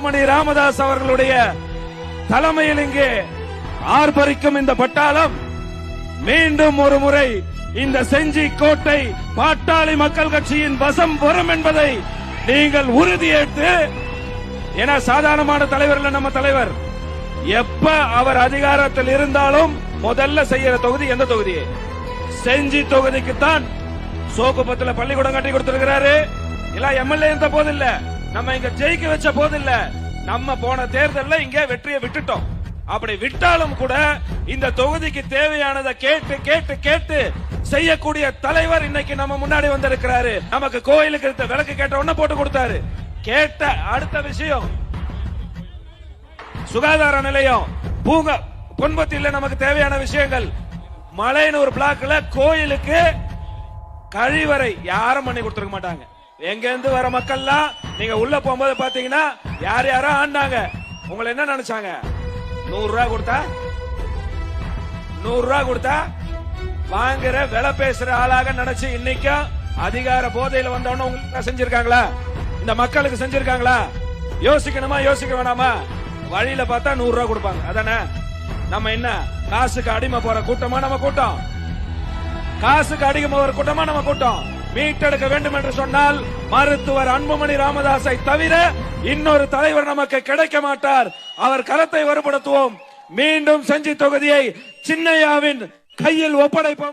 மணி ராமதாஸ் அவர்களுடைய தலைமையில் இங்கே ஆர்ப்பரிக்கும் இந்த பட்டாளம். மீண்டும் ஒரு முறை இந்த செஞ்சி கோட்டை பாட்டாளி மக்கள் கட்சியின் வசம் வரும் என்பதை நீங்கள் உறுதியேற்று ஏன்னா சாதாரணமான தலைவர்கள் நம்ம தலைவர் எப்ப அவர் அதிகாரத்தில் இருந்தாலும் முதல்ல செய்யற தொகுதி எந்த தொகுதி? செஞ்சி தொகுதிக்குத்தான் சோகுப்பத்துல பள்ளிக்கூடம் கட்டி கொடுத்திருக்கிறாரு. இல்ல எம்எல்ஏ இருந்த போதில்லை நம்ம இங்க ஜெயிக்க வச்ச போது இல்ல நம்ம போன தேர்தல்ல இங்க வெற்றியை விட்டுட்டோம். அப்படி விட்டாலும் கூட இந்த தொகுதிக்கு தேவையானதை கேட்டு கேட்டு கேட்டு செய்யக்கூடிய தலைவர் இன்னைக்கு நம்ம முன்னாடி வந்திருக்கிறாரு. நமக்கு கோயிலுக்கு இருந்த விளக்கு கேட்ட உடனே போட்டு கொடுத்தாரு. கேட்ட அடுத்த விஷயம் சுகாதார நிலையம். பூங்கா பொன்பத்தில நமக்கு தேவையான விஷயங்கள். மலையனூர் பிளாக்ல கோயிலுக்கு கழிவறை யாரும் பண்ணி கொடுத்துருக்க மாட்டாங்க. எங்க இருந்து வர மக்கள்லாம் நீங்க உள்ள போகும்போது பாத்தீங்கன்னா யார் யாரோ ஆண்டாங்க. உங்களை என்ன நினைச்சாங்க? நூறு ரூபாய் கொடுத்தா? நூறு ரூபாய் கொடுத்தா? வாங்குற விலை பேசுற ஆளாக நினைச்சு இன்னைக்கும் அதிகார போதையில வந்தவன உங்களுக்கு செஞ்சிருக்காங்களா? இந்த மக்களுக்கு செஞ்சிருக்காங்களா? யோசிக்கணுமா யோசிக்க வேணாமா? வழியில பார்த்தா நூறு ரூபாய் கொடுப்பாங்க. அதானே? நம்ம என்ன? காசுக்கு அடிமை போற கூட்டமா நம்ம கூட்டம். காசுக்கு அடிமை போற கூட்டமா நம்ம கூட்டம். மீட்டெடுக்க வேண்டும் என்று சொன்னால் மருத்துவர் அன்புமணி ராமதாஸை தவிர இன்னொரு தலைவர் நமக்கு கிடைக்க மாட்டார். அவர் கரத்தை வலுப்படுத்துவோம் மீண்டும் செஞ்சி தொகுதியை சின்னையாவின் கையில் ஒப்படைப்போம்.